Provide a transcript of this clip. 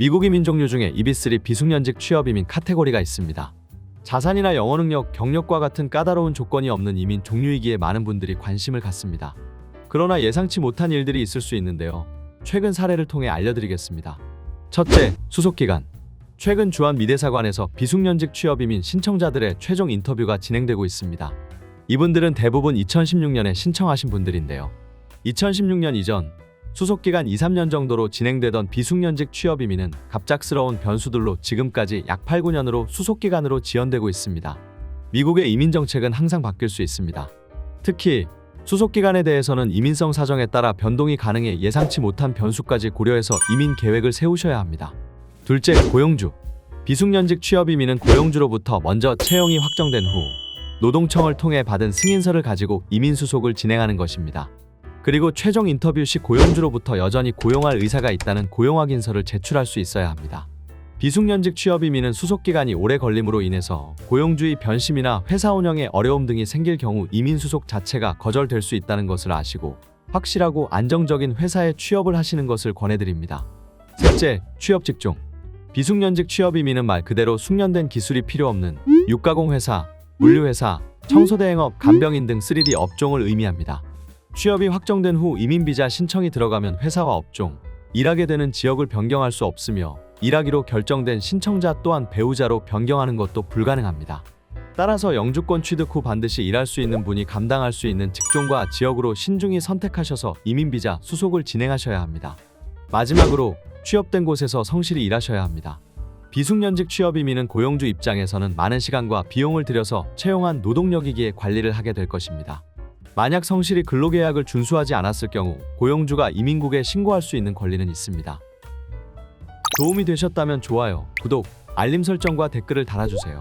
미국 이민 종류 중에 EB3 비숙련직 취업 이민 카테고리가 있습니다. 자산이나 영어 능력, 경력과 같은 까다로운 조건이 없는 이민 종류이기에 많은 분들이 관심을 갖습니다. 그러나 예상치 못한 일들이 있을 수 있는데요. 최근 사례를 통해 알려드리겠습니다. 첫째, 수속기간. 최근 주한 미대사관에서 비숙련직 취업 이민 신청자들의 최종 인터뷰가 진행되고 있습니다. 이분들은 대부분 2016년에 신청하신 분들인데요. 2016년 이전 수속기간 2, 3년 정도로 진행되던 비숙련직 취업 이민은 갑작스러운 변수들로 지금까지 약 8, 9년으로 수속기간으로 지연되고 있습니다. 미국의 이민 정책은 항상 바뀔 수 있습니다. 특히 수속기간에 대해서는 이민성 사정에 따라 변동이 가능해 예상치 못한 변수까지 고려해서 이민 계획을 세우셔야 합니다. 둘째, 고용주. 비숙련직 취업 이민은 고용주로부터 먼저 채용이 확정된 후 노동청을 통해 받은 승인서를 가지고 이민 수속을 진행하는 것입니다. 그리고 최종 인터뷰 시 고용주로부터 여전히 고용할 의사가 있다는 고용 확인서를 제출할 수 있어야 합니다. 비숙련직 취업 이민은 수속 기간이 오래 걸림으로 인해서 고용주의 변심이나 회사 운영에 어려움 등이 생길 경우 이민 수속 자체가 거절될 수 있다는 것을 아시고 확실하고 안정적인 회사에 취업을 하시는 것을 권해드립니다. 셋째, 취업 직종. 비숙련직 취업 이민은 말 그대로 숙련된 기술이 필요 없는 육가공 회사, 물류 회사, 청소대행업, 간병인 등 3D 업종을 의미합니다. 취업이 확정된 후 이민 비자 신청이 들어가면 회사와 업종, 일하게 되는 지역을 변경할 수 없으며 일하기로 결정된 신청자 또한 배우자로 변경하는 것도 불가능합니다. 따라서 영주권 취득 후 반드시 일할 수 있는 분이 감당할 수 있는 직종과 지역으로 신중히 선택하셔서 이민 비자 수속을 진행하셔야 합니다. 마지막으로 취업된 곳에서 성실히 일하셔야 합니다. 비숙련직 취업 이민은 고용주 입장에서는 많은 시간과 비용을 들여서 채용한 노동력이기에 관리를 하게 될 것입니다. 만약 성실히 근로계약을 준수하지 않았을 경우 고용주가 이민국에 신고할 수 있는 권리는 있습니다. 도움이 되셨다면 좋아요, 구독, 알림 설정과 댓글을 달아주세요.